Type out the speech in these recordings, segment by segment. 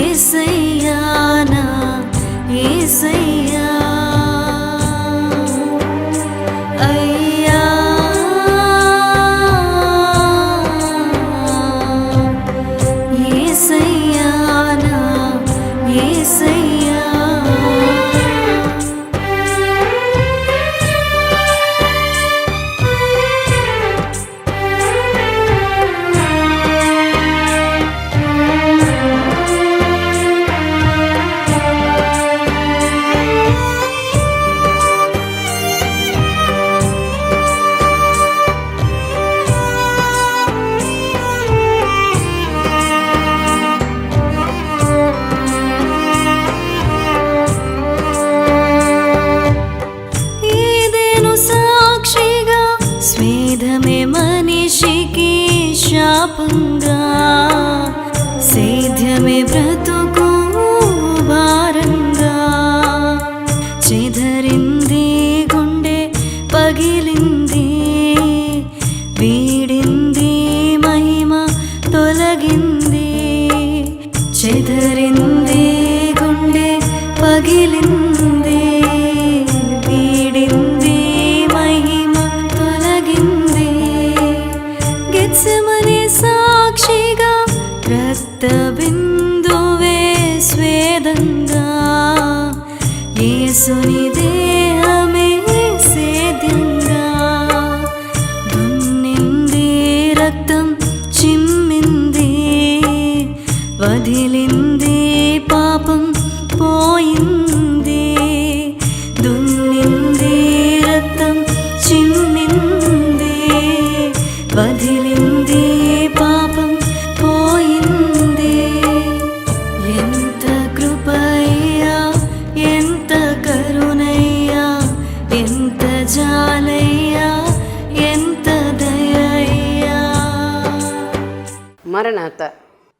ఏసయ్యానా ఏసయ్యా స్వేదమే మనిషికి శాపంగా సేధ్యమే బ్రతుకు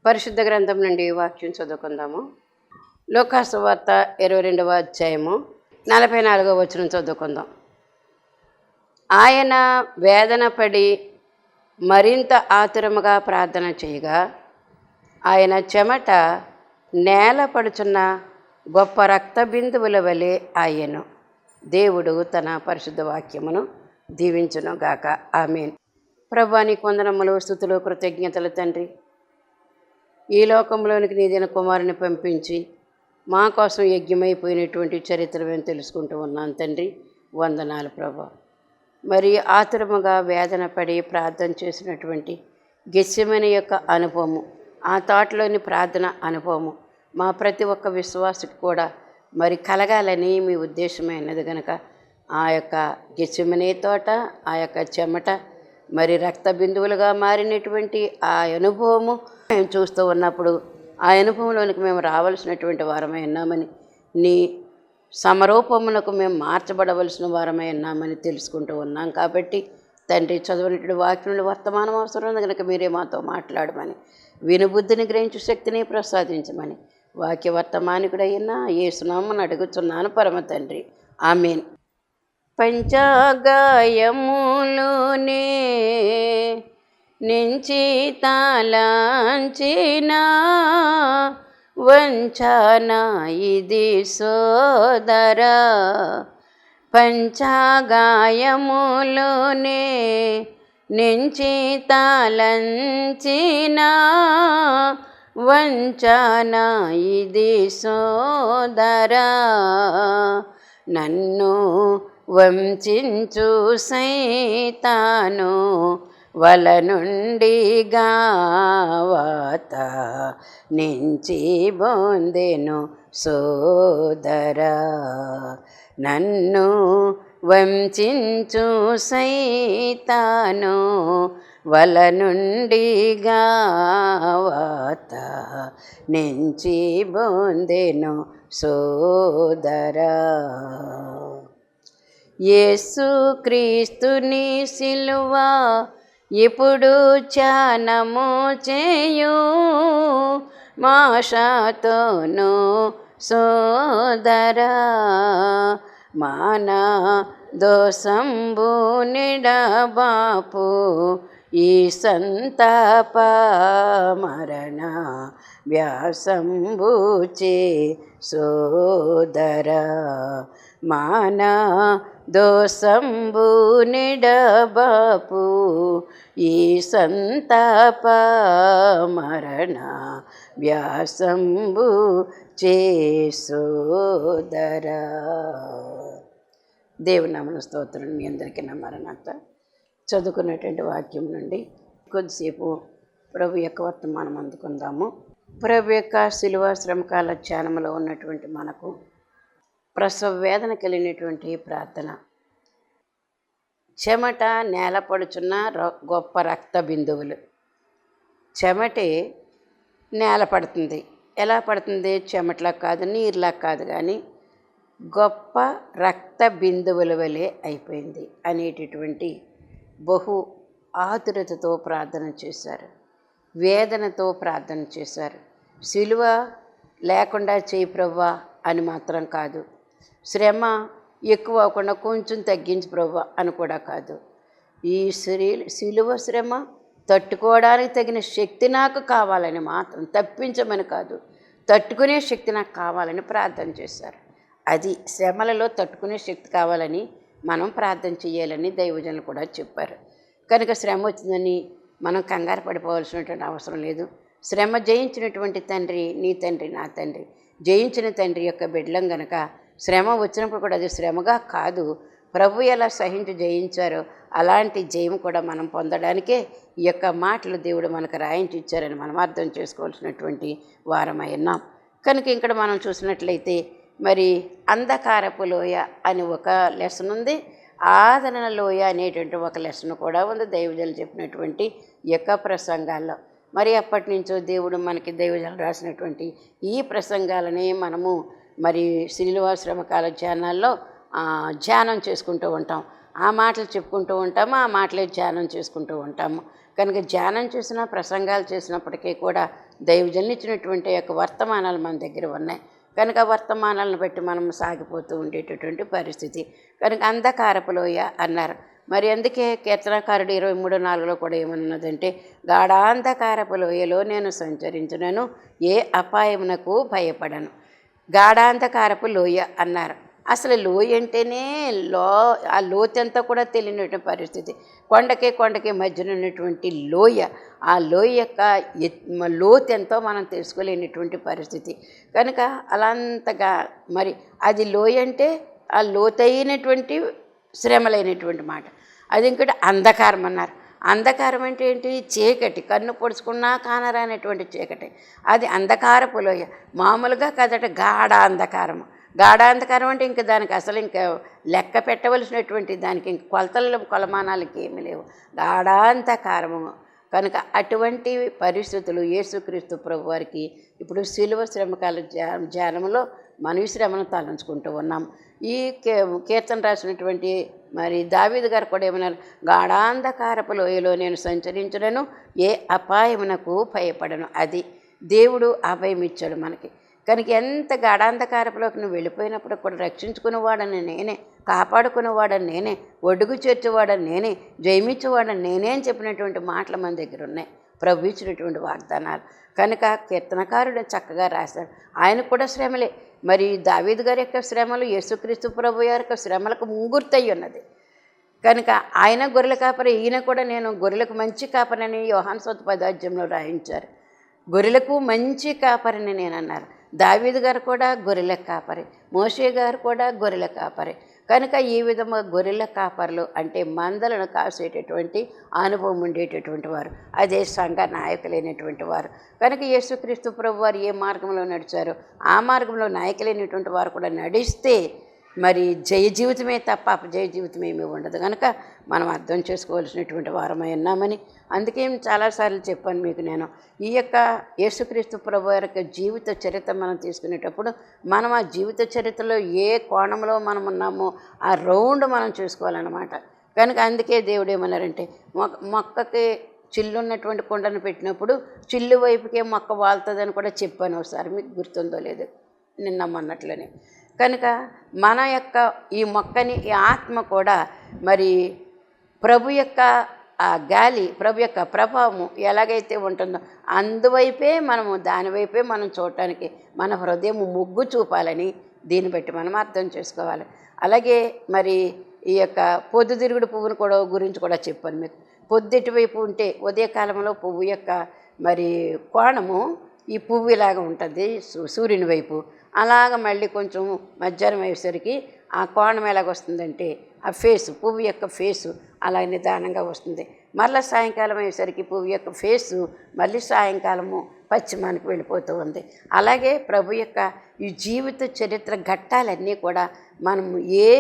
పరిశుద్ధ గ్రంథం నుండి వాక్యం చదువుకుందాము. లోకాసు వార్త ఇరవై రెండవ అధ్యాయము నలభై నాలుగవ వచనం చదువుకుందాం. ఆయన వేదన పడి మరింత ఆతురముగా ప్రార్థన చేయగా ఆయన చెమట నేల పడుచున్న గొప్ప రక్త బిందువుల వలె ఆయను. దేవుడు తన పరిశుద్ధ వాక్యమును దీవించును గాక ఆమెన్ ప్రభాని కొందనములు స్థుతులు కృతజ్ఞతలు తండ్రి. ఈ లోకంలోనికి నీదిన కుమారుని పంపించి మా కోసం యజ్ఞమైపోయినటువంటి చరిత్ర మేము తెలుసుకుంటూ ఉన్నాను తండ్రి. వందనాలు ప్రభా. మరి ఆతురముగా వేదన పడి ప్రార్థన చేసినటువంటి గెస్యమైన యొక్క అనుభవము ఆ తోటలోని ప్రార్థన అనుభవము మా ప్రతి ఒక్క విశ్వాసకి కూడా మరి కలగాలని మీ ఉద్దేశమైనది కనుక ఆ యొక్క గెస్యమనే తోట ఆ యొక్క చెమట మరి రక్త బిందువులుగా మారినటువంటి ఆ అనుభవము మేము చూస్తూ ఉన్నప్పుడు ఆ అనుభవంలోనికి మేము రావాల్సినటువంటి వారమై ఉన్నామని నీ సమరూపమునకు మేము మార్చబడవలసిన వారమై ఉన్నామని తెలుసుకుంటూ ఉన్నాం. కాబట్టి తండ్రి చదవనటువంటి వాక్యం వర్తమానం అవసరం ఉంది కనుక మీరే మాతో మాట్లాడమని వినుబుద్ధిని గ్రహించు శక్తిని ప్రసాదించమని వాక్య వర్తమానికుడైనా ఏ సునామని అడుగుతున్నాను పరమ తండ్రి. ఆమెన్. పంచాగాయములోనే నుంచి తలంచిన వంచన ఇది సోదరా పంచాగాయములోనే నుంచి తలంచిన వంచన ఇది సోదరా నన్ను వంచు సైతాను వల నుండి గావాత నించి బొందెను సోదరా. నన్ను వంచు సైతాను వల నుండి గావాత నుంచి బొందెను సోదరా. యేసు క్రీస్తుని సిలువ ఇప్పుడు చానము చేయు? మాషాతోను సోదరా మాన దోసంబు నిడబాపు ఈ సంతాప మరణ వ్యాసంబుచే సోదరా మాన దోసంబు నిడబాపు ఈ సంతాప మరణ వ్యాసంబు చేసోదరా దేవునామన స్తోత్రం మీ అందరికీ నా మరణాత. చదువుకున్నటువంటి వాక్యం నుండి కొద్దిసేపు ప్రభు యొక్క వర్తమానం అందుకుందాము. ప్రభు యొక్క శిలువ శ్రమకాల ధ్యానంలో ఉన్నటువంటి మనకు ప్రసవ వేదన కలిగినటువంటి ప్రార్థన. చెమట నేలపడుచున్న గొప్ప రక్త బిందువులు. చెమటే నేల పడుతుంది. ఎలా పడుతుంది? చెమటలా కాదు నీరులా కాదు కానీ గొప్ప రక్త బిందువుల వలె అయిపోయింది అనేటటువంటి బహు ఆతురతతో ప్రార్థన చేశారు. వేదనతో ప్రార్థన చేశారు. సిలువ లేకుండా చేయి ప్రవ్వా అని మాత్రం కాదు. శ్రమ ఎక్కువ అవ్వకుండా కొంచెం తగ్గించు ప్రభు అని కూడా కాదు. ఈ శ్రీ సిలువ శ్రమ తట్టుకోవడానికి తగిన శక్తి నాకు కావాలని మాత్రం తప్పించమని కాదు. తట్టుకునే శక్తి నాకు కావాలని ప్రార్థన చేశారు. అది శ్రమలలో తట్టుకునే శక్తి కావాలని మనం ప్రార్థన చేయాలని దైవజనులు కూడా చెప్పారు. కనుక శ్రమ వచ్చిందని మనం కంగారు పడిపోవాల్సినటువంటి అవసరం లేదు. శ్రమ జయించినటువంటి తండ్రి నీ తండ్రి నా తండ్రి. జయించిన తండ్రి యొక్క బిడ్డలం గనక శ్రమ వచ్చినప్పుడు కూడా అది శ్రమగా కాదు. ప్రభు ఎలా సహించి జయించారో అలాంటి జయం కూడా మనం పొందడానికే ఈ యొక్క మాటలు దేవుడు మనకు రాయించి ఇచ్చారని మనం అర్థం చేసుకోవాల్సినటువంటి వారమై ఉన్నాం. కనుక ఇక్కడ మనం చూసినట్లయితే మరి అంధకారపు లోయ అని ఒక లెసన్ ఉంది. ఆదరణ లోయ అనేటువంటి ఒక లెసన్ కూడా ఉంది దైవజలు చెప్పినటువంటి యొక్క ప్రసంగాల్లో. మరి అప్పటి నుంచో దేవుడు మనకి దైవజలు రాసినటువంటి ఈ ప్రసంగాలని మనము మరి శ్రీనివాశ్రమకాల ధ్యానాల్లో ధ్యానం చేసుకుంటూ ఉంటాం. ఆ మాటలు చెప్పుకుంటూ ఉంటాము ఆ మాటలే ధ్యానం చేసుకుంటూ ఉంటాము. కనుక ధ్యానం చేసిన ప్రసంగాలు చేసినప్పటికీ కూడా దైవజన్నిచ్చినటువంటి యొక్క వర్తమానాలు మన దగ్గర ఉన్నాయి. కనుక వర్తమానాలను బట్టి మనం సాగిపోతూ ఉండేటటువంటి పరిస్థితి. కనుక అంధకారపు లోయ అన్నారు. మరి అందుకే కీర్తనకారుడు ఇరవై మూడు నాలుగులో కూడా ఏమన్నదంటే గాఢాంధకారపు లోయలో నేను సంచరించినను ఏ అపాయమునకు భయపడను. గాఢాంధకారపు లోయ అన్నారు. అసలు లోయ అంటేనే లో ఆ లోతంతా కూడా తెలియనటువంటి పరిస్థితి. కొండకి కొండకి మధ్యన ఉన్నటువంటి లోయ ఆ లోయ యొక్క ఎత్- లోతు ఎంతో మనం తెలుసుకోలేనటువంటి పరిస్థితి. కనుక అలాంతగా మరి అది లోయ అంటే ఆ లోతైనటువంటి శ్రమలైనటువంటి మాట. అది ఇంకోటి అంధకారం అన్నారు. అంధకారం అంటే ఏంటి? చీకటి. కన్ను పొడుచుకున్నా కానరానటువంటి చీకటి. అది అంధకారపు లోయ మామూలుగా కదట గాఢ అంధకారము. గాఢ అంధకారం అంటే ఇంకా దానికి అసలు ఇంకా లెక్క పెట్టవలసినటువంటి దానికి ఇంక కొలతలు కొలమానాలకి ఏమి లేవు. గాఢాంధకారము కనుక అటువంటి పరిస్థితులు యేసుక్రీస్తు ప్రభు వారికి ఇప్పుడు శిలువ శ్రమకాల ధ్యా ధ్యానంలో మనం శ్రమను తలంచుకుంటూ ఉన్నాం. ఈ కీ కీర్తన రాసినటువంటి మరి దావీదు గారు కూడా ఏమన్నారు? గాఢాంధకారపు లోయలో నేను సంచరించడను ఏ అపాయమునకు భయపడను. అది దేవుడు అభయం ఇచ్చాడు మనకి. కనుక ఎంత గాఢాంధకారపులోకి నువ్వు వెళ్ళిపోయినప్పుడు కూడా రక్షించుకునేవాడని నేనే కాపాడుకునేవాడని నేనే ఒడుగు చేర్చేవాడని నేనే జయమిచ్చేవాడని నేనే అని చెప్పినటువంటి మాటలు మన దగ్గర ఉన్నాయి. ప్రభు ఇచ్చినటువంటి వాగ్దానాలు. కనుక కీర్తనకారుడు చక్కగా రాశాడు. ఆయన కూడా శ్రమలే. మరి దావీదు గారి యొక్క శ్రమలు యేసుక్రీస్తు ప్రభు గారి యొక్క శ్రమలకు ముంగుర్తయి ఉన్నది. కనుక ఆయన గొర్రెల కాపరి ఈయన కూడా నేను గొర్రెలకు మంచి కాపరని యోహాన్ సొత్తు పదార్థంలో రాయించారు. గొర్రెలకు మంచి కాపరిని నేను అన్నారు దావీదు గారు కూడా గొర్రెల కాపరి మోషే గారు కూడా గొర్రెల కాపరి. కనుక ఈ విధంగా గొర్రెల కాపర్లు అంటే మందలను కాసేటటువంటి అనుభవం ఉండేటటువంటి వారు అదే సంఘ నాయకులైనటువంటి వారు. కనుక యేసుక్రీస్తు ప్రభు వారు ఏ మార్గంలో నడిచారో ఆ మార్గంలో నాయకులైనటువంటి వారు కూడా నడిస్తే మరి జయ జీవితమే తప్ప అపజయ జీవితం ఏమీ ఉండదు. కనుక మనం అర్థం చేసుకోవాల్సినటువంటి వారమై ఉన్నామని అందుకే చాలాసార్లు చెప్పాను మీకు నేను. ఈ యొక్క యేసుక్రీస్తు ప్రభు యొక్క జీవిత చరిత్ర మనం తీసుకునేటప్పుడు మనం ఆ జీవిత చరిత్రలో ఏ కోణంలో మనం ఉన్నామో ఆ రౌండ్ మనం చూసుకోవాలన్నమాట. కనుక అందుకే దేవుడు ఏమన్నారంటే మొక్క మొక్కకి చిల్లు ఉన్నటువంటి కుండను పెట్టినప్పుడు చిల్లు వైపుకే మొక్క వాళ్తుందని కూడా చెప్పాను ఒకసారి. మీకు గుర్తుందో లేదు? నిన్న మొన్నట్లోనే. కనుక మన యొక్క ఈ మొక్కని ఈ ఆత్మ కూడా మరి ప్రభు యొక్క ఆ గాలి ప్రభు యొక్క ప్రభావము ఎలాగైతే ఉంటుందో అందువైపే మనము దానివైపే మనం చూడటానికి మన హృదయం మొగ్గు చూపాలని దీన్ని బట్టి మనం అర్థం చేసుకోవాలి. అలాగే మరి ఈ యొక్క పొద్దుతిరుగుడు పువ్వును కూడా గురించి కూడా చెప్పాను మీకు. పొద్దుటి వైపు ఉంటే ఉదయకాలంలో పువ్వు యొక్క మరి కోణము ఈ పువ్వు ఇలాగ ఉంటుంది సూ- సూర్యుని వైపు. అలాగ మళ్ళీ కొంచెం మధ్యాహ్నం అయ్యేసరికి ఆ కోణం ఎలాగ వస్తుందంటే ఆ ఫేసు పువ్వు యొక్క ఫేసు అలా నిదానంగా వస్తుంది. మళ్ళీ సాయంకాలం అయ్యేసరికి పువ్వు యొక్క ఫేసు మళ్ళీ సాయంకాలము పశ్చిమానికి వెళ్ళిపోతూ ఉంది. అలాగే ప్రభు యొక్క ఈ జీవిత చరిత్ర ఘట్టాలన్నీ కూడా మనము ఏ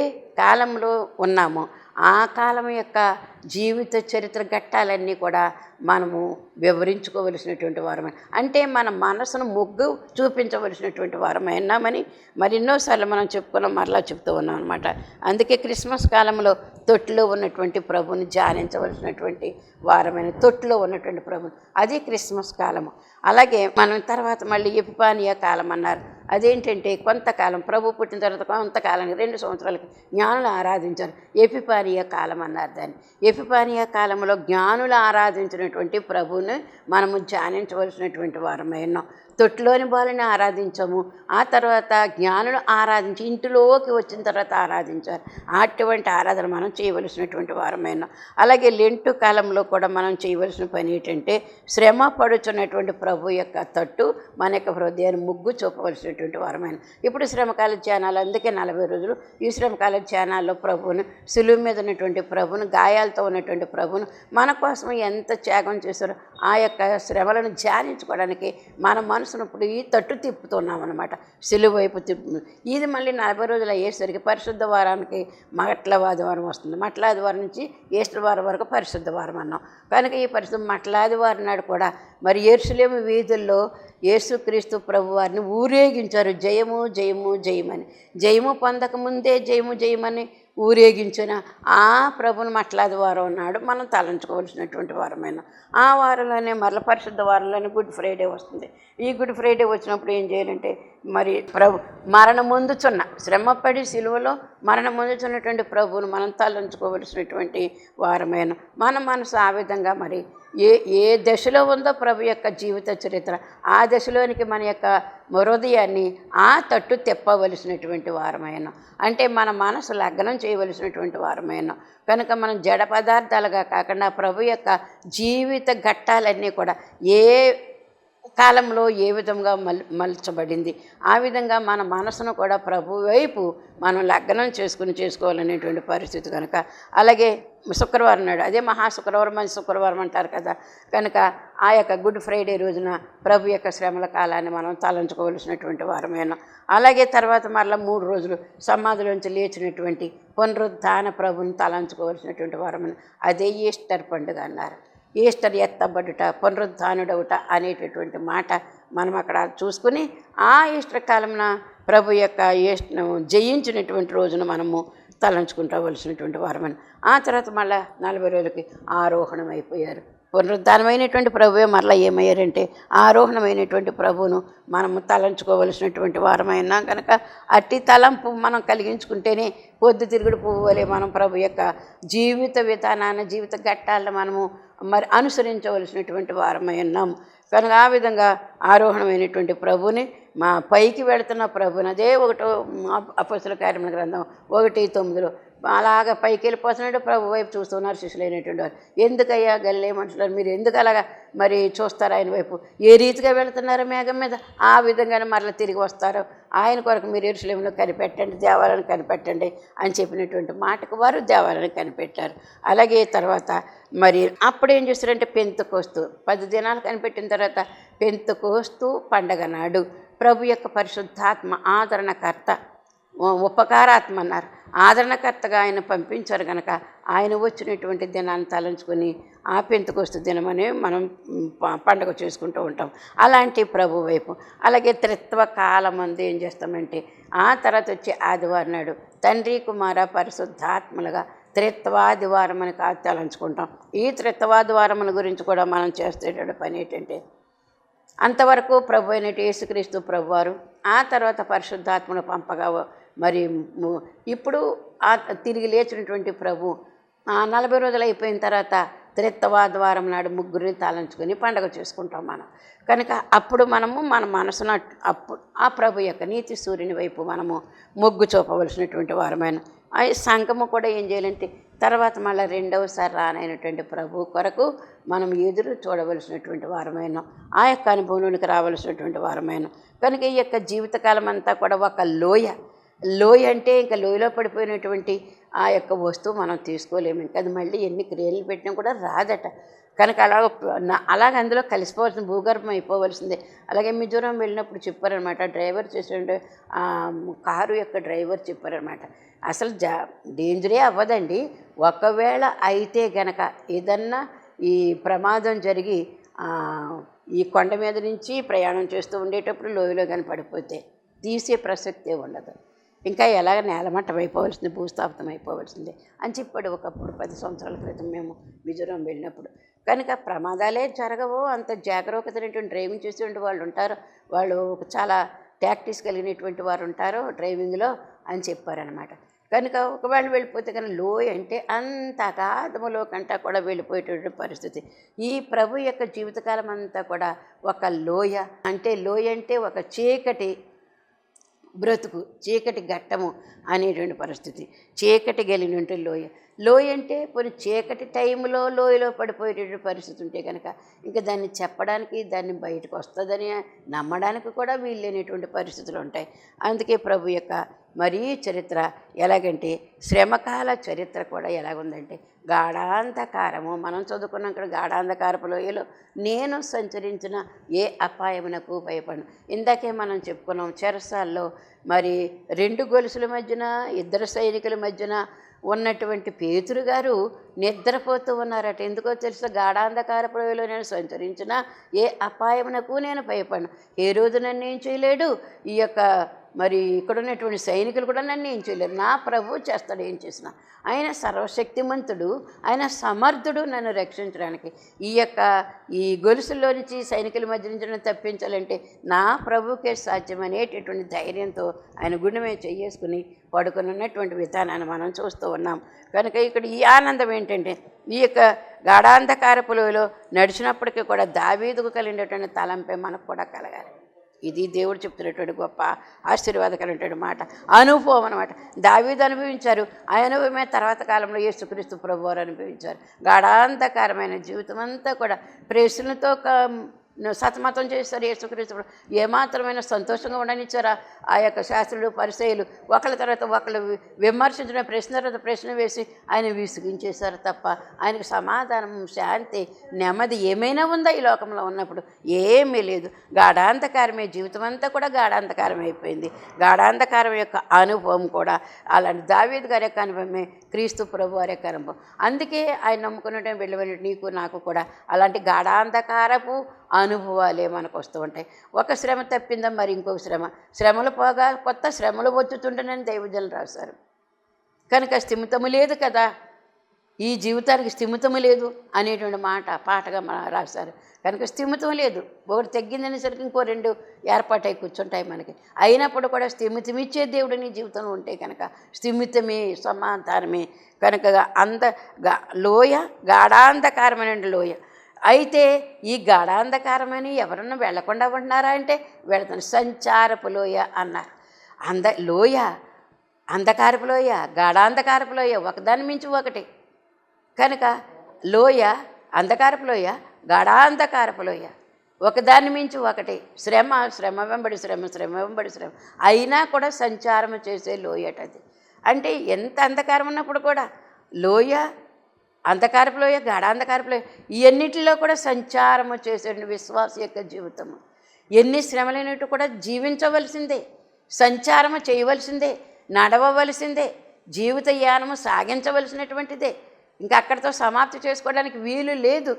కాలంలో ఉన్నామో ఆ కాలం యొక్క జీవిత చరిత్ర ఘట్టాలన్నీ కూడా మనము వివరించుకోవలసినటువంటి వారమే అంటే మన మనసును మొగ్గు చూపించవలసినటువంటి వారమైనామని మరెన్నోసార్లు మనం చెప్పుకున్నాం మరలా చెప్తూ ఉన్నాం అనమాట అందుకే క్రిస్మస్ కాలంలో తొట్టులో ఉన్నటువంటి ప్రభుని ధ్యానించవలసినటువంటి వారమైన తొట్టులో ఉన్నటువంటి ప్రభు అది క్రిస్మస్ కాలము. అలాగే మనం తర్వాత మళ్ళీ ఎపిపానియా కాలం అన్నారు అదేంటంటే కొంతకాలం ప్రభు పుట్టిన తర్వాత కొంతకాలం రెండు సంవత్సరాలకి జ్ఞానులు ఆరాధించారు. ఎపిపానియా కాలం అన్నారు దాన్ని. ఎపిపానియా కాలంలో జ్ఞానులు ఆరాధించినటువంటి ప్రభువుని మనము ధ్యానించవలసినటువంటి వారమై ఉన్నాం తొట్టులోని బాలని ఆరాధించాము. ఆ తర్వాత జ్ఞానులు ఆరాధించి ఇంటిలోకి వచ్చిన తర్వాత ఆరాధించారు. అటువంటి ఆరాధన మనం చేయవలసినటువంటి వారమైన. అలాగే లెంటు కాలంలో కూడా మనం చేయవలసిన పని ఏంటంటే శ్రమ పడుచున్నటువంటి ప్రభు యొక్క తట్టు మన యొక్క హృదయాన్ని ముగ్గు చూపవలసినటువంటి వారమైన. ఇప్పుడు శ్రమకాల ధ్యానాలు అందుకే నలభై రోజులు ఈ శ్రమకాల ధ్యానాల్లో ప్రభువును సులువు మీద ఉన్నటువంటి ప్రభును గాయాలతో ఉన్నటువంటి ప్రభును మన కోసం ఎంత త్యాగం చేశారో ఆ యొక్క శ్రమలను ధ్యానించుకోవడానికి మన మనసు ఇప్పుడు ఈ తట్టు తిప్పుతున్నాం అనమాట సిలువ వైపు తిప్పు ఇది మళ్ళీ నలభై రోజులు అయ్యేసరికి పరిశుద్ధ వారానికి మట్ల ఆదివారం వస్తుంది. మట్ల ఆదివారం నుంచి ఈస్టర్ వారం వరకు పరిశుద్ధ వారం అన్నాం. కనుక ఈ పరిశుద్ధ మట్లాది ఆదివారం నాడు కూడా మరి ఏర్సులేము వీధుల్లో యేసుక్రీస్తు ప్రభు వారిని ఊరేగించారు. జయము జయము జయమని. జయము పొందకముందే జయము జయమని ఊరేగించిన ఆ ప్రభుని మట్లాది వారం నాడు మనం తలంచుకోవాల్సినటువంటి వారమైన. ఆ వారంలోనే మరల పరిశుద్ధ వారంలోనే గుడ్ ఫ్రైడే వస్తుంది. ఈ గుడ్ ఫ్రైడే వచ్చినప్పుడు ఏం చేయాలంటే మరి ప్రభు మరణ ముందుచున్న శ్రమపడి సిలువలో మరణ ముందుచున్నటువంటి ప్రభువును మనం తలంచుకోవలసినటువంటి వారమైన మన మనసు ఆ విధంగా మరి ఏ ఏ దశలో ఉందో ప్రభు యొక్క జీవిత చరిత్ర ఆ దశలోనికి మన యొక్క హృదయాన్ని ఆ తట్టు తెప్పవలసినటువంటి వారమైన. అంటే మన మనసు లగ్నం చేయవలసినటువంటి వారమైన. కనుక మనం జడ పదార్థాలుగా కాకుండా ప్రభు యొక్క జీవిత ఘట్టాలన్నీ కూడా ఏ కాలంలో ఏ విధంగా మల్ మలచబడింది? ఆ విధంగా మన మనసును కూడా ప్రభు వైపు మనం లగ్నం చేసుకుని చేసుకోవాలనేటువంటి పరిస్థితి కనుక. అలాగే శుక్రవారం నాడు అదే మహా శుక్రవారం మంచి శుక్రవారం అంటారు కదా. కనుక ఆ యొక్క గుడ్ ఫ్రైడే రోజున ప్రభు యొక్క శ్రమల కాలాన్ని మనం తలంచుకోవలసినటువంటి వారమైన. అలాగే తర్వాత మరలా మూడు రోజులు సమాధిలోంచి లేచినటువంటి పునరుద్ధాన ప్రభుని తలంచుకోవలసినటువంటి వారమైన. అదే ఈస్టర్ పండుగ అన్నారు. ఈస్టర్ ఎత్తబడుట పునరుద్ధానుడవుట అనేటటువంటి మాట మనం అక్కడ చూసుకుని ఆ ఈస్టర్ కాలమున ప్రభు యొక్క జయించినటువంటి రోజున మనము తలంచుకుంటవలసినటువంటి వారమని. ఆ తర్వాత మళ్ళీ నలభై రోజులకి ఆరోహణం అయిపోయారు పునరుద్ధానమైనటువంటి ప్రభువే మరలా ఏమయ్యారంటే ఆరోహణమైనటువంటి ప్రభువును మనము తలంచుకోవలసినటువంటి వారమైనా కనుక అట్టి తలంపు మనం కలిగించుకుంటేనే పొద్దు తిరుగుడు పువ్వు వలె మనం ప్రభు యొక్క జీవిత విధానాన్ని జీవిత ఘట్టాలను మనము మరి అనుసరించవలసినటువంటి వారమై ఉన్నాము కనుక ఆ విధంగా ఆరోహణమైనటువంటి ప్రభుని మా పైకి వెళుతున్న ప్రభుని అదే ఒకటో అపసుల కార్యముల గ్రంథం ఒకటి తొమ్మిదిలో అలాగ పైకి వెళ్ళిపోతున్నాడు ప్రభు వైపు చూస్తున్నారు శిష్యులైనటువంటి వారు. ఎందుకయ్యా గల్లే మనుషులు? మీరు ఎందుకు అలాగా మరి చూస్తారు ఆయన వైపు? ఏ రీతిగా వెళుతున్నారు మేఘం మీద? ఆ విధంగానే మరలా తిరిగి వస్తారు. ఆయన కొరకు మీరు ఎరుసలేములో కనిపెట్టండి దేవాలయాన్ని కనిపెట్టండి అని చెప్పినటువంటి మాటకు వారు దేవాలయాన్ని కనిపెట్టారు. అలాగే తర్వాత మరి అప్పుడు ఏం చేస్తారంటే పెంతు కోస్తూ పది దినాలు కనిపెట్టిన తర్వాత పెంతు కోస్తూ పండగ నాడు ప్రభు యొక్క పరిశుద్ధాత్మ ఆదరణకర్త ఉపకారాత్మ అన్నారు. ఆదరణకర్తగా ఆయన పంపించారు కనుక ఆయన వచ్చినటువంటి దినాన్ని తలంచుకొని ఆ పెంతుకొస్తు దినమని మనం పండుగ ప- పండగ చేసుకుంటూ ఉంటాం. అలాంటి ప్రభు వైపు. అలాగే త్రిత్వ కాలమందు ఏం చేస్తామంటే ఆ తర్వాత వచ్చి ఆదివారం నాడు తండ్రి కుమార పరిశుద్ధాత్మలుగా త్రిత్వాదివారం అని కాదు తలంచుకుంటాం. ఈ త్రిత్వాదివారముల గురించి కూడా మనం చేసేటటువంటి పని ఏంటంటే అంతవరకు ప్రభు అయినట్టు యేసుక్రీస్తు ప్రభువారు ఆ తర్వాత పరిశుద్ధాత్మను పంపగా మరి ఇప్పుడు ఆ తిరిగి లేచినటువంటి ప్రభు ఆ నలభై రోజులు అయిపోయిన తర్వాత త్రిత్తవాద్వారం నాడు ముగ్గురిని తలంచుకొని పండగ చేసుకుంటాం మనం. కనుక అప్పుడు మనము మన మనసున అప్పుడు ఆ ప్రభు యొక్క నీతి సూర్యుని వైపు మనము మొగ్గు చూపవలసినటువంటి వారమైన. ఆ సంఘము కూడా ఏం చేయాలంటే తర్వాత మళ్ళీ రెండవసారి రానైనటువంటి ప్రభు కొరకు మనం ఎదురు చూడవలసినటువంటి వారమైన ఆ యొక్క అనుభవంలోనికి రావలసినటువంటి వారమైన. కనుక ఈ యొక్క జీవితకాలం అంతా కూడా ఒక లోయ. లోయ అంటే ఇంకా లోయలో పడిపోయినటువంటి ఆ యొక్క వస్తువు మనం తీసుకోలేము. ఇంకా అది మళ్ళీ ఎన్ని క్రియలు పెట్టినా కూడా రాదట. కనుక అలాగ అలాగ అందులో కలిసిపోవాల్సిన భూగర్భం అయిపోవలసిందే. అలాగే మిజోరం వెళ్ళినప్పుడు చెప్పారనమాట. డ్రైవర్ చేసే ఆ కారు యొక్క డ్రైవర్ చెప్పారనమాట. అసలు జా డేంజరే అవ్వదండి. ఒకవేళ అయితే గనక ఏదన్నా ఈ ప్రమాదం జరిగి ఈ కొండ మీద నుంచి ప్రయాణం చేస్తూ ఉండేటప్పుడు లోయలో కానీ పడిపోతే తీసే ప్రసక్తే ఉండదు. ఇంకా ఎలాగ నేలమట్టం అయిపోవలసింది భూస్థాపితం అయిపోవలసిందే అని చెప్పాడు ఒకప్పుడు పది సంవత్సరాల క్రితం మేము మిజోరాం వెళ్ళినప్పుడు. కనుక ప్రమాదాలే జరగవు అంత జాగరూకతమైనటువంటి డ్రైవింగ్ చేసేటువంటి వాళ్ళు ఉంటారు. వాళ్ళు ఒక చాలా ప్రాక్టీస్ కలిగినటువంటి వారు ఉంటారు డ్రైవింగ్లో అని చెప్పారనమాట కనుక ఒకవేళ వెళ్ళిపోతే కానీ లోయ అంటే అంత అగాధములో కంటా కూడా వెళ్ళిపోయేటటువంటి పరిస్థితి. ఈ ప్రభు యొక్క జీవితకాలం అంతా కూడా ఒక లోయ అంటే లోయ అంటే ఒక చీకటి బ్రతుకు చీకటి ఘట్టము అనేటువంటి పరిస్థితి. చీకటి గెలినటువంటి లోయ. లోయ అంటే కొన్ని చీకటి టైంలో లోయలో పడిపోయేటటువంటి పరిస్థితి ఉంటే కనుక ఇంకా దాన్ని చెప్పడానికి దాన్ని బయటకు వస్తుందని నమ్మడానికి కూడా వీల్లేనటువంటి పరిస్థితులు ఉంటాయి. అందుకే ప్రభు యొక్క మరీ చరిత్ర ఎలాగంటే శ్రమకాల చరిత్ర కూడా ఎలాగుందంటే గాఢాంధకారము. మనం చదువుకున్నాం ఇక్కడ గాఢాంధకారపు లోయలో నేను సంచరించిన ఏ అపాయమునకు భయపడను. ఇందాకే మనం చెప్పుకున్నాం చెరసాల్లో మరి రెండు గొలుసుల మధ్యన ఇద్దరు సైనికుల మధ్యన ఉన్నటువంటి పేతురు గారు నిద్రపోతూ ఉన్నారట. ఎందుకో తెలుసు? గాఢాంధకారపు లోయలో నేను సంచరించిన ఏ అపాయమునకు నేను భయపడను. ఏ రోజు నన్ను ఏం చేయలేడు? ఈ యొక్క మరి ఇక్కడ ఉన్నటువంటి సైనికులు కూడా నన్ను ఏం చేయలేరు. నా ప్రభు చేస్తాడు ఏం చేసినా. ఆయన సర్వశక్తిమంతుడు ఆయన సమర్థుడు నన్ను రక్షించడానికి. ఈ యొక్క ఈ గొలుసుల్లో నుంచి సైనికుల మధ్య నుంచి నన్ను తప్పించాలంటే నా ప్రభుకే సాధ్యమనేటటువంటి ధైర్యంతో ఆయన గుండె చేసుకుని పడుకుని ఉన్నటువంటి విధానాన్ని మనం చూస్తూ ఉన్నాం. కనుక ఇక్కడ ఈ ఆనందం ఏంటంటే ఈ యొక్క గాఢాంధకారపులో నడిచినప్పటికీ కూడా దావీదుకు కలిగినటువంటి తలంపై మనకు కూడా కలగాలి. ఇది దేవుడు చెప్తున్నటువంటి గొప్ప ఆశీర్వాదకరమైనటువంటి మాట. అనుభవం అనమాట దావీదు అనుభవించారు. ఆ అనుభవమే తర్వాత కాలంలో యేసుక్రీస్తు ప్రభువారు అనుభవించారు. గాఢాంతకారమైన జీవితం అంతా కూడా ప్రేసులతో సతమతం చేస్తారు యేసుక్రీస్తు ఏమాత్రమైన సంతోషంగా ఉండనిచ్చారా? ఆ యొక్క శాస్త్రులు పరిచయులు ఒకళ్ళ తర్వాత ఒకళ్ళు విమర్శించిన ప్రశ్న తర్వాత ప్రశ్న వేసి ఆయన విసిగించేశారు తప్ప ఆయనకు సమాధానం శాంతి నెమ్మది ఏమైనా ఉందా ఈ లోకంలో ఉన్నప్పుడు? ఏమీ లేదు. గాఢాంధకారమే జీవితం అంతా కూడా గాఢాంధకారం అయిపోయింది. గాఢాంధకారం యొక్క అనుభవం కూడా అలాంటి దావీద్ గారి యొక్క అనుభవమే క్రీస్తు ప్రభు వారి యొక్క అనుభవం. అందుకే ఆయన నమ్ముకున్నట్టు వెళ్ళవని నీకు నాకు కూడా అలాంటి గాఢాంధకారపు అనుభవాలే మనకు వస్తూ ఉంటాయి. ఒక శ్రమ తప్పిందా మరి ఇంకొక శ్రమ? శ్రమలు పోగా కొత్త శ్రమలు వచ్చుతుండనని దైవజనులు రాశారు కనుక స్థిమితము లేదు కదా? ఈ జీవితానికి స్థిమితము లేదు అనేటువంటి మాట పాటగా మన రాశారు కనుక స్థిమితం లేదు. ఒకటి తగ్గిందనేసరికి ఇంకో రెండు ఏర్పాటై కూర్చుంటాయి మనకి. అయినప్పుడు కూడా స్థిమితమిచ్చే దేవుడు నీ జీవితంలో ఉంటే కనుక స్థిమితమే సమాధానమే. కనుక అంద గా- లోయ గాఢాంధకారమైన లోయ. అయితే ఈ గాఢాంధకారమని ఎవరన్నా వెళ్ళకుండా ఉంటున్నారా అంటే వెళతాను సంచారపు లోయ అన్నారు. అంద లోయ అంధకారపు లోయ గాఢాంధకారపు లోయ ఒకదాని మించి ఒకటి. కనుక లోయ అంధకారపు లోయ గాఢాంధకారపు లోయ ఒకదాన్ని మించి ఒకటి. శ్రమ శ్రమ వెంబడి శ్రమ శ్రమ వెంబడి శ్రమ. అయినా కూడా సంచారం చేసే లోయట అది. అంటే ఎంత అంధకారం ఉన్నప్పుడు కూడా లోయ అంధకారపులోయ లోయ ఇవన్నిటిలో కూడా సంచారము చేసేటువంటి విశ్వాస యొక్క జీవితము. ఎన్ని శ్రమలైనట్టు కూడా జీవించవలసిందే సంచారము చేయవలసిందే నడవవలసిందే జీవిత యానము సాగించవలసినటువంటిదే. ఇంకా అక్కడితో సమాప్తి చేసుకోవడానికి వీలు లేదు.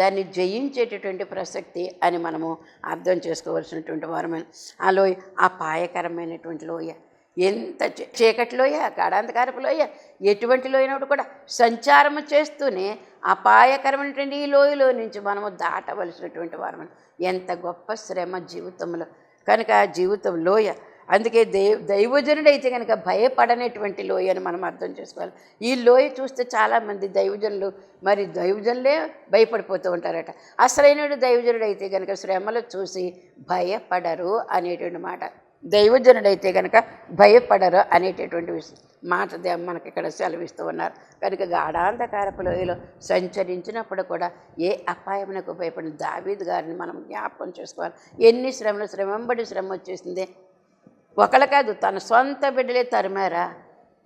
దాన్ని జయించేటటువంటి ప్రసక్తి అని మనము అర్థం చేసుకోవాల్సినటువంటి వారమైన ఆ లోయ అపాయకరమైనటువంటి లోయ. ఎంత చీ- చీకటి లోయ గాఢాంధకారపు లోయ ఎటువంటి లోయనప్పుడు కూడా సంచారము చేస్తూనే అపాయకరమైనటువంటి ఈ లోయలో నుంచి మనము దాటవలసినటువంటి వారము ఎంత గొప్ప శ్రమ జీవితంలో. కనుక జీవితం లోయ. అందుకే దైవ దైవజనుడైతే కనుక భయపడనటువంటి లోయ అని మనం అర్థం చేసుకోవాలి. ఈ లోయ చూస్తే చాలామంది దైవజనులు మరి దైవజనులే భయపడిపోతూ ఉంటారట. అసలైన దైవజనుడు అయితే కనుక శ్రమలు చూసి భయపడరు అనేటువంటి మాట. దైవజనుడైతే కనుక భయపడరు అనేటటువంటి విషయం. మాట దే- మనకి ఇక్కడ సెలవిస్తూ ఉన్నారు. కనుక గాఢాంధకారపు లోయలో సంచరించినప్పుడు కూడా ఏ అపాయమునకు భయపడిన దావీద్ గారిని మనం జ్ఞాపకం చేసుకోవాలి. ఎన్ని శ్రమలు శ్రమంబడి శ్రమ వచ్చేసింది. ఒకళ్ళ కాదు తన సొంత బిడ్డలే తరిమారా?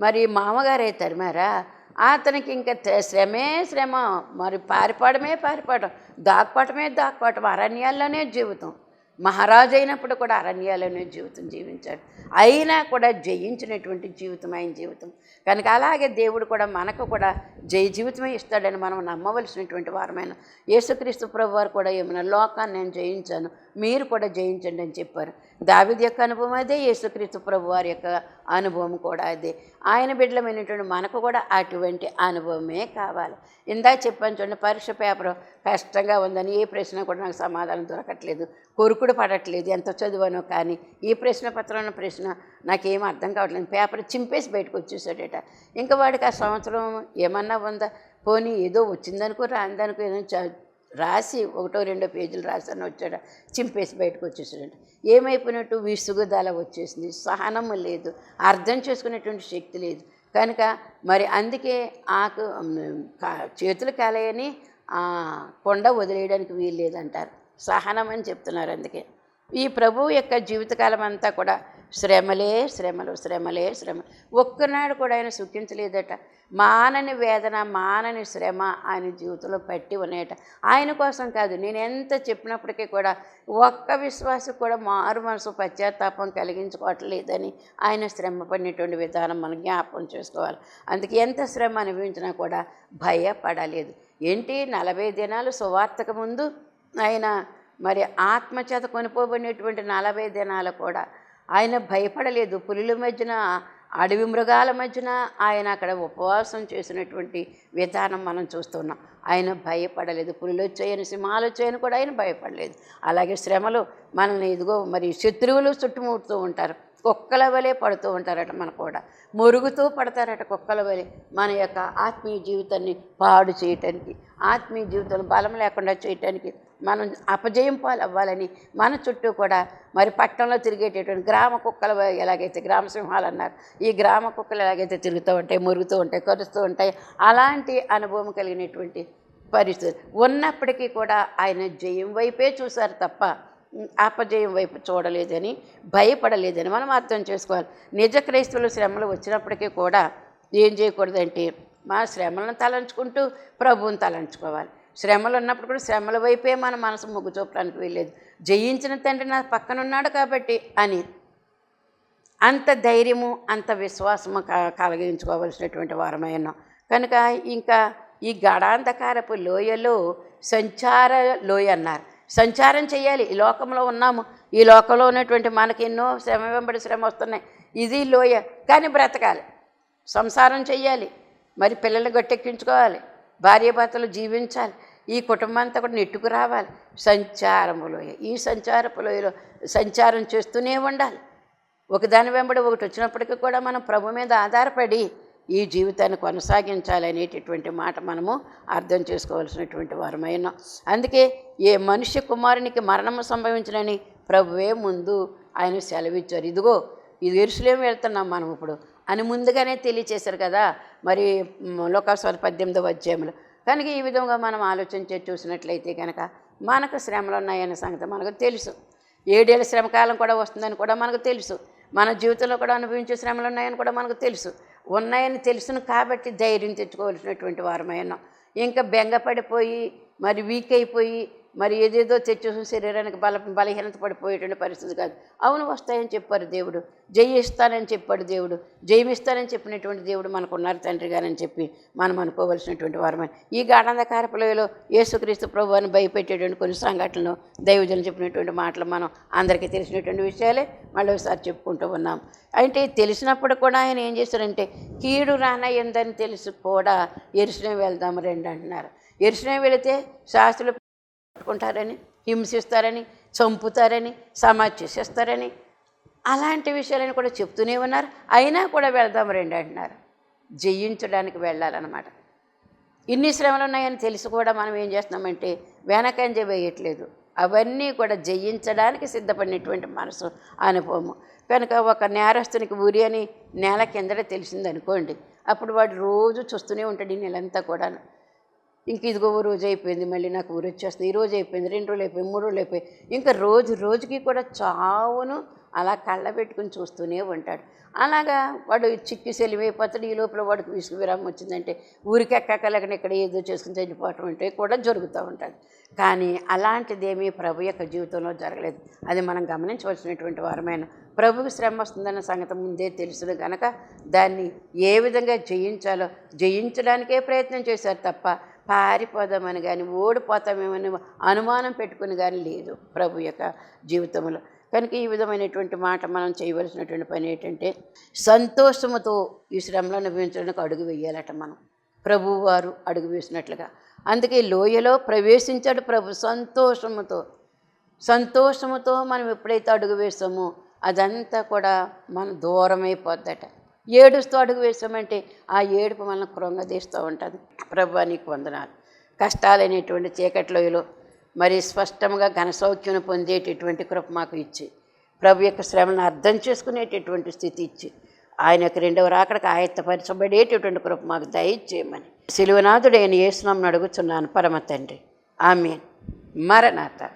మరి మామగారే తరిమారా? అతనికి ఇంకా శ్రమే శ్రమ. మరి పారిపోవడమే పారిపోవడం దాక్కోవటమే దాక్కోవటం అరణ్యాల్లోనే జీవితం. మహారాజు అయినప్పుడు కూడా అరణ్యాలనే జీవితం జీవించాడు. అయినా కూడా జయించినటువంటి జీవితం ఆయన జీవితం. కనుక అలాగే దేవుడు కూడా మనకు కూడా జయ జీవితమే ఇస్తాడని మనం నమ్మవలసినటువంటి వారమైన యేసుక్రీస్తు ప్రభు వారు కూడా ఏమైనా లోకాన్ని నేను జయించాను మీరు కూడా జయించండి అని చెప్పారు. దావిది యొక్క అనుభవం అదే యేసుక్రీస్తు ప్రభు వారి యొక్క అనుభవం కూడా అదే. ఆయన బిడ్డలమైనటువంటి మనకు కూడా అటువంటి అనుభవమే కావాలి. ఇందాక చెప్పాను చూడండి పరీక్ష పేపర్ కష్టంగా ఉందని ఏ ప్రశ్న కూడా నాకు సమాధానం దొరకట్లేదు కొరుకుడు పడట్లేదు ఎంత చదివానో కానీ ఈ ప్రశ్న పత్రం ప్రశ్న నాకేం అర్థం కావట్లేదు పేపర్ చింపేసి బయటకు వచ్చేసాడట. ఇంకా వాడికి ఆ సంవత్సరం ఏమన్నా ఉందా? పోనీ ఏదో వచ్చిందనుకో రాందనుకో ఏదో రాసి ఒకటో రెండో పేజీలు రాసాను వచ్చాడు చింపేసి బయటకు వచ్చేసాడంట. ఏమైపోయినట్టు విసుగుదల వచ్చేసింది. సహనము లేదు అర్థం చేసుకునేటువంటి శక్తి లేదు. కనుక మరి అందుకే ఆకు చేతులు కాలేయని ఆ, కొండ వదిలేయడానికి వీలు లేదంటారు. సహనం అని చెప్తున్నారు అందుకే. ఈ ప్రభువు యొక్క జీవితకాలం అంతా కూడా శ్రమలే శ్రమలు శ్రమలే శ్రమ. ఒక్కనాడు కూడా ఆయన సుఖించలేదట మానని వేదన మానని శ్రమ ఆయన జీవితంలో పట్టి ఉన్నాయట. ఆయన కోసం కాదు నేను ఎంత చెప్పినప్పటికీ కూడా ఒక్క విశ్వాసం కూడా మారు మనసు పశ్చాత్తాపం కలిగించుకోవట్లేదని ఆయన శ్రమ పడినటువంటి విధానం మనం జ్ఞాపకం చేసుకోవాలి. అందుకే ఎంత శ్రమ అనుభవించినా కూడా భయపడలేదు. ఏంటి? నలభై దినాలు సువార్తకు ముందు ఆయన మరి ఆత్మచేత కొనుకోబడినటువంటి నలభై దినాలు కూడా ఆయన భయపడలేదు. పులుల మధ్యన అడవి మృగాల మధ్యన ఆయన అక్కడ ఉపవాసం చేసినటువంటి విధానం మనం చూస్తున్నాం. ఆయన భయపడలేదు. పులులు వచ్చాయని సింహాలు వచ్చాయని కూడా ఆయన భయపడలేదు. అలాగే శ్రమలు మనల్ని ఇదిగో మరి శత్రువులు చుట్టుముడుతూ ఉంటారు. కుక్కల వలె పడుతూ ఉంటారట మన కూడా. మురుగుతూ పడతారట కుక్కల వలె మన యొక్క ఆత్మీయ జీవితాన్ని పాడు చేయటానికి. ఆత్మీయ జీవితంలో బలం లేకుండా చేయటానికి మనం అపజయం పాలు అవ్వాలని మన చుట్టూ కూడా మరి పట్టణంలో తిరిగేటటువంటి గ్రామ కుక్కలు ఎలాగైతే గ్రామ సింహాలు అన్నారు ఈ గ్రామ కుక్కలు ఎలాగైతే తిరుగుతూ ఉంటాయి మురుగుతూ ఉంటాయి కరుస్తూ ఉంటాయి అలాంటి అనుభవం కలిగినటువంటి పరిస్థితి. ఉన్నప్పటికీ కూడా ఆయన జయం వైపే చూశారు తప్ప అపజయం వైపు చూడలేదని భయపడలేదని మనం అర్థం చేసుకోవాలి. నిజ క్రైస్తవులు శ్రమలు వచ్చినప్పటికీ కూడా ఏం చేయకూడదంటే మా శ్రమలను తలంచుకుంటూ ప్రభువుని తలంచుకోవాలి. శ్రమలు ఉన్నప్పుడు కూడా శ్రమల వైపే మన మనసు మొగ్గు చూపడానికి వెళ్ళలేదు జయించిన తండ్రి నా పక్కన ఉన్నాడు కాబట్టి అని అంత ధైర్యము అంత విశ్వాసము క- కలిగించుకోవలసినటువంటి వారమై ఉన్నాం. కనుక ఇంకా ఈ గడాంధకారపు లోయలో సంచార లోయ అన్నారు. సంచారం చేయాలి. ఈ లోకంలో ఉన్నాము. ఈ లోకంలో ఉన్నటువంటి మనకి ఎన్నో శ్రమ వెంబడి శ్రమ వస్తున్నాయి. ఇది లోయ. కానీ బ్రతకాలి. సంసారం చేయాలి. మరి పిల్లల్ని గట్టెక్కించుకోవాలి. భార్యాభర్తలు జీవించాలి. ఈ కుటుంబం అంతా కూడా నెట్టుకు రావాలి. సంచారము లోయ. ఈ సంచారపు లోయలో సంచారం చేస్తూనే ఉండాలి. ఒకదాని వెంబడి ఒకటి వచ్చినప్పటికీ కూడా మనం ప్రభు మీద ఆధారపడి ఈ జీవితాన్ని కొనసాగించాలనేటటువంటి మాట మనము అర్థం చేసుకోవాల్సినటువంటి వారమైనా. అందుకే ఏ మనుష్య కుమారునికి మరణము సంభవించినని ప్రభువే ముందు ఆయన సెలవిచ్చారు. ఇదిగో ఇది ఎరుసలేం వెళ్తున్నాం మనం ఇప్పుడు అని ముందుగానే తెలియచేశారు కదా. మరి లోకాస్వాద పద్దెనిమిదో అధ్యాయంలో. కనుక ఈ విధంగా మనం ఆలోచించి చూసినట్లయితే కనుక మనకు శ్రమలు ఉన్నాయనే సంగతి మనకు తెలుసు. ఏడేళ్ళ శ్రమకాలం కూడా వస్తుందని కూడా మనకు తెలుసు. మన జీవితంలో కూడా అనుభవించే శ్రమలు ఉన్నాయని కూడా మనకు తెలుసు. ఉన్నాయని తెలుసును కాబట్టి ధైర్యం తెచ్చుకోవాల్సినటువంటి వారమైనా. ఇంకా బెంగపడిపోయి మరి వీక్ అయిపోయి మరి ఏదేదో తెచ్చేసి శరీరానికి బల బలహీనత పడిపోయేటువంటి పరిస్థితి కాదు. అవును వస్తాయని చెప్పారు దేవుడు. జయిస్తానని చెప్పాడు దేవుడు. జయమిస్తానని చెప్పినటువంటి దేవుడు మనకు ఉన్నారు తండ్రి గారని చెప్పి మనం అనుకోవలసినటువంటి వారమని ఈ గాఢంధకారపులలో యేసుక్రీస్తు ప్రభు అని భయపెట్టేటువంటి కొన్ని సంఘటనలు దైవజనం చెప్పినటువంటి మాటలు మనం అందరికీ తెలిసినటువంటి విషయాలే మళ్ళీ ఒకసారి చెప్పుకుంటూ ఉన్నాం. అంటే తెలిసినప్పుడు కూడా ఆయన ఏం చేశారంటే కీడు రానయ్యిందని తెలిసి కూడా ఎరుసలేం వెళ్దాం రండి అంటున్నారు. ఎరుసలేం వెళితే శాస్త్రులు పట్టుకుంటారని హింసిస్తారని చంపుతారని సమాధి చేసేస్తారని అలాంటి విషయాలని కూడా చెప్తూనే ఉన్నారు. అయినా కూడా వెళ్దాం రండి అంటున్నారు. జయించడానికి వెళ్ళాలన్నమాట. ఇన్ని శ్రమలు ఉన్నాయని తెలిసి కూడా మనం ఏం చేస్తున్నామంటే వెనకంజ వేయట్లేదు. అవన్నీ కూడా జయించడానికి సిద్ధపడినటువంటి మనసు అనుభవము. కనుక ఒక నేరస్తునికి ఉరి అని నేల కిందట తెలిసిందనుకోండి అప్పుడు వాడు రోజు చూస్తూనే ఉంటాడు ఈ నెలంతా కూడాను. ఇంక ఇదిగో రోజు అయిపోయింది మళ్ళీ నాకు ఊరు వచ్చేస్తుంది ఈ రోజు అయిపోయింది రెండు రోజులు అయిపోయింది మూడు రోజులు అయిపోయి ఇంకా రోజు రోజుకి కూడా చావును అలా కళ్ళ పెట్టుకుని చూస్తూనే ఉంటాడు. అలాగా వాడు చిక్కి సెలివైపోతాడు ఈ లోపల వాడికి విసుగు విరామం వచ్చిందంటే ఊరికి ఎక్కకలేకనే ఇక్కడ ఏదో చేసుకుని చనిపోవటం అంటే కూడా జరుగుతూ ఉంటుంది. కానీ అలాంటిదేమీ ప్రభు యొక్క జీవితంలో జరగలేదు. అది మనం గమనించవలసినటువంటి వారమైన ప్రభుకి శ్రమ వస్తుందన్న సంగతి ముందే తెలుసును కనుక దాన్ని ఏ విధంగా జయించాలో జయించడానికే ప్రయత్నం చేశారు తప్ప పారిపోదామని కానీ ఓడిపోతామేమని అనుమానం పెట్టుకుని కానీ లేదు ప్రభు యొక్క జీవితంలో. కనుక ఈ విధమైనటువంటి మాట మనం చేయవలసినటువంటి పని ఏంటంటే సంతోషముతో ఈ శ్రమలను అనుభవించడానికి అడుగు వేయాలట మనం. ప్రభువారు అడుగు వేసినట్లుగా. అందుకే లోయలో ప్రవేశించాడు ప్రభు సంతోషముతో. సంతోషముతో మనం ఎప్పుడైతే అడుగు వేస్తామో అదంతా కూడా మన దూరమైపోద్దట. ఏడుస్తూ అడుగు వేసామంటే ఆ ఏడుపు మనల్ని కృంగదీస్తూ ఉంటుంది. ప్రభు నీకు వందనాలు. కష్టాలైనటువంటి చీకట్లోయలో మరి స్పష్టంగా ఘనసౌఖ్యం పొందేటటువంటి కృప మాకు ఇచ్చి ప్రభు యొక్క శ్రమను అర్థం చేసుకునేటటువంటి స్థితి ఇచ్చి ఆయన యొక్క రెండవ రాకడకు ఆయత్తపరచబడేటటువంటి కృప మాకు దయచేయమని. శిలువనాథుడైన యేసునామను అడుగుతున్నాను పరమ తండ్రి. ఆమె మరణాత